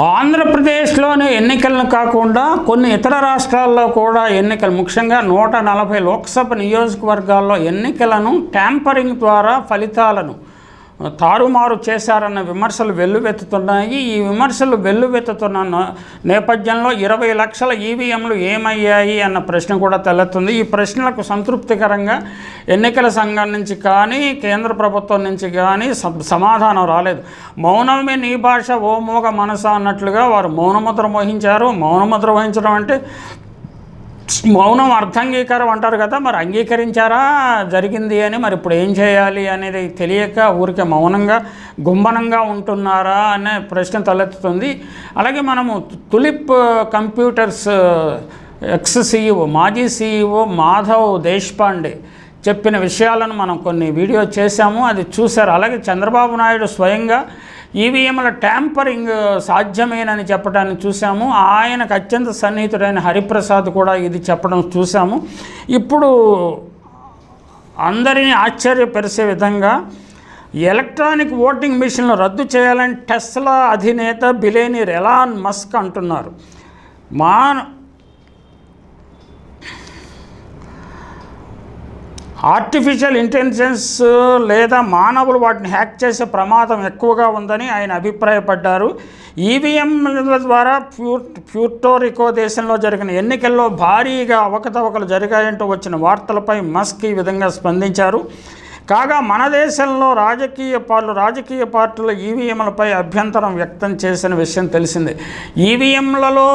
ఆంధ్రప్రదేశ్లోని ఎన్నికలను కాకుండా కొన్ని ఇతర రాష్ట్రాల్లో కూడా ఎన్నికలు ముఖ్యంగా నూట నలభై లోక్సభ నియోజకవర్గాల్లో ఎన్నికలను ట్యాంపరింగ్ ద్వారా ఫలితాలను తారుమారు చేశారన్న విమర్శలు వెల్లువెత్తుతున్నాయి. ఈ విమర్శలు వెల్లువెత్తుతున్న నేపథ్యంలో ఇరవై లక్షల ఈవీఎంలు ఏమయ్యాయి అన్న ప్రశ్న కూడా తలెత్తుంది ఈ ప్రశ్నలకు సంతృప్తికరంగా ఎన్నికల సంఘం నుంచి కానీ కేంద్ర ప్రభుత్వం నుంచి కానీ సమాధానం రాలేదు. మౌనమే నీ భాష ఓ మోగ మనస అన్నట్లుగా వారు మౌనముద్ర వహించారు మౌనముద్ర వహించడం అంటే మౌనం అర్థంగీకారం అంటారు కదా మరి అంగీకరించారా? జరిగింది అని మరి ఇప్పుడు ఏం చేయాలి అనేది తెలియక ఊరికే మౌనంగా గుమ్మనంగా ఉంటున్నారా అనే ప్రశ్న తలెత్తుతుంది. అలాగే మనము తులిప్ కంప్యూటర్స్ ఎక్స్ సీఈఓ మాజీ సీఈఓ మాధవ్ దేశ్పాండే చెప్పిన విషయాలను మనం కొన్ని వీడియో చేశాము అది చూశారు. అలాగే చంద్రబాబు నాయుడు స్వయంగా ఈవీఎంల ట్యాంపరింగ్ సాధ్యమేనని చెప్పడాన్ని చూసాము ఆయనకు అత్యంత సన్నిహితుడైన హరిప్రసాద్ కూడా ఇది చెప్పడం చూసాము ఇప్పుడు అందరినీ ఆశ్చర్యపరిచే విధంగా ఎలక్ట్రానిక్ ఓటింగ్ మిషన్లు రద్దు చేయాలని టెస్లా అధినేత బిలేనియర్ ఎలాన్ మస్క్ అంటున్నారు. మా ఆర్టిఫిషియల్ ఇంటెలిజెన్స్ uh, లేదా మానవులు వాటిని హ్యాక్ చేసే ప్రమాదం ఎక్కువగా ఉందని ఆయన అభిప్రాయపడ్డారు. ఈవీఎంల ద్వారా ప్యూర్ ప్యూర్టోరికో దేశంలో జరిగిన ఎన్నికల్లో భారీగా అవకతవకలు జరిగాయంటూ వచ్చిన వార్తలపై మస్క్ ఈ విధంగా స్పందించారు. కాగా మన దేశంలో రాజకీయ పలు రాజకీయ పార్టీలు ఈవీఎంలపై అభ్యంతరం వ్యక్తం చేసిన విషయం తెలిసిందే. ఈవీఎంలలో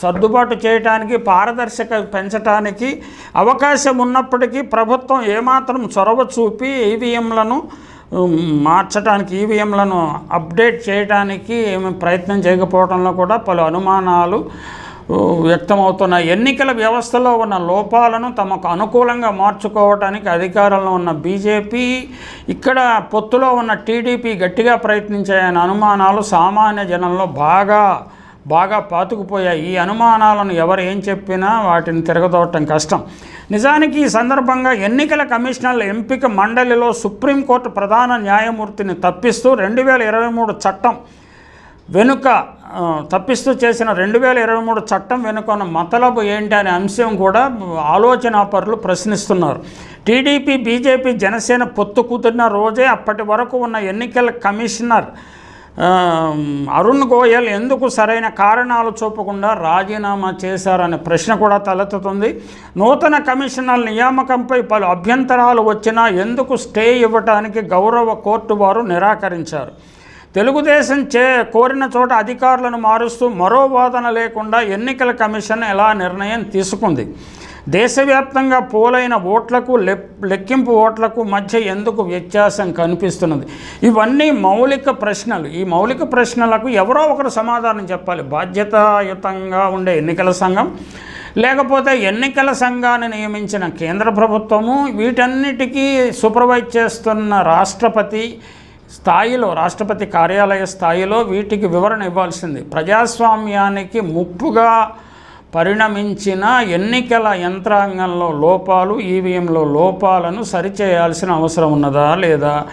సర్దుబాటు చేయడానికి పారదర్శక పెంచడానికి అవకాశం ఉన్నప్పటికీ ప్రభుత్వం ఏమాత్రం చొరవ చూపి ఈవీఎంలను మార్చడానికి ఈవీఎంలను అప్డేట్ చేయడానికి ఏమి ప్రయత్నం చేయకపోవడంలో కూడా పలు అనుమానాలు వ్యక్తమవుతున్నాయి. ఎన్నికల వ్యవస్థలో ఉన్న లోపాలను తమకు అనుకూలంగా మార్చుకోవడానికి అధికారంలో ఉన్న బీజేపీ ఇక్కడ పొత్తులో ఉన్న టీడీపీ గట్టిగా ప్రయత్నించాయనే అనుమానాలు సామాన్య జనంలో బాగా బాగా పాతుకుపోయాయి. ఈ అనుమానాలను ఎవరు ఏం చెప్పినా వాటిని తిరగదోవటం కష్టం. నిజానికి ఈ సందర్భంగా ఎన్నికల కమిషనర్ల ఎంపిక మండలిలో సుప్రీంకోర్టు ప్రధాన న్యాయమూర్తిని తప్పిస్తూ రెండు వేల ఇరవై మూడు చట్టం వెనుక తప్పిస్తూ చేసిన రెండు వేల ఇరవై మూడు చట్టం వెనుక ఉన్న మతలబు ఏంటి అనే అంశం కూడా ఆలోచనాపరులు ప్రశ్నిస్తున్నారు. టీడీపీ బీజేపీ జనసేన పొత్తు కూతున్న రోజే అప్పటి వరకు ఉన్న ఎన్నికల కమిషనర్ అరుణ్ గోయల్ ఎందుకు సరైన కారణాలు చూపకుండా రాజీనామా చేశారనే ప్రశ్న కూడా తలెత్తుతుంది. నూతన కమిషనర్ నియామకంపై పలు అభ్యంతరాలు వచ్చినా ఎందుకు స్టే ఇవ్వటానికి గౌరవ కోర్టు వారు నిరాకరించారు. తెలుగుదేశం చే కోరిన చోట అధికారులను మారుస్తూ మరో వాదన లేకుండా ఎన్నికల కమిషన్ ఎలా నిర్ణయం తీసుకుంది? దేశవ్యాప్తంగా పోలైన ఓట్లకు లెక్కింపు ఓట్లకు మధ్య ఎందుకు వ్యత్యాసం కనిపిస్తున్నది? ఇవన్నీ మౌలిక ప్రశ్నలు. ఈ మౌలిక ప్రశ్నలకు ఎవరో ఒకరు సమాధానం చెప్పాలి. బాధ్యతాయుతంగా ఉండే ఎన్నికల సంఘం లేకపోతే ఎన్నికల సంఘాన్ని నియమించిన కేంద్ర ప్రభుత్వము వీటన్నిటికీ సూపర్వైజ్ చేస్తున్న రాష్ట్రపతి స్థాయిలో రాష్ట్రపతి కార్యాలయ స్థాయిలో వీటికి వివరణ ఇవ్వాల్సింది. ప్రజాస్వామ్యానికి ముప్పుగా పరిణమించిన ఎన్నికల యంత్రాంగంలో లోపాలు ఈవీఎంలో లోపాలను సరిచేయాల్సిన అవసరం ఉన్నదా లేదా?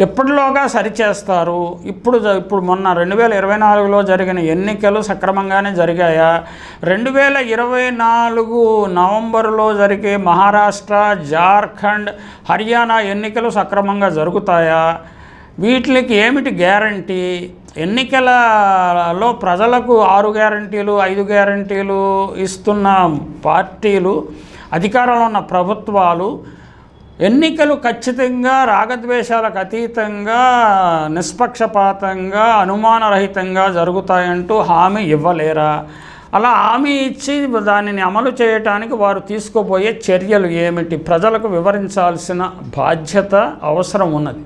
ఎప్పటిలోగా సరిచేస్తారు? ఇప్పుడు ఇప్పుడు మొన్న రెండు వేల ఇరవై నాలుగులో జరిగిన ఎన్నికలు సక్రమంగానే జరిగాయా? రెండు వేల ఇరవై నాలుగు నవంబర్లో జరిగే మహారాష్ట్ర జార్ఖండ్ హర్యానా ఎన్నికలు సక్రమంగా జరుగుతాయా? వీటికి ఏమిటి గ్యారంటీ? ఎన్నికలలో ప్రజలకు ఆరు గ్యారంటీలు ఐదు గ్యారంటీలు ఇస్తున్న పార్టీలు అధికారంలో ఉన్న ప్రభుత్వాలు. ఎన్నికలు ఖచ్చితంగా రాగద్వేషాలకు అతీతంగా నిష్పక్షపాతంగా అనుమానరహితంగా జరుగుతాయంటూ హామీ ఇవ్వలేరా? అలా హామీ ఇచ్చి దానిని అమలు చేయటానికి వారు తీసుకోబోయే చర్యలు ఏమిటి? ప్రజలకు వివరించాల్సిన బాధ్యత అవసరం ఉన్నది.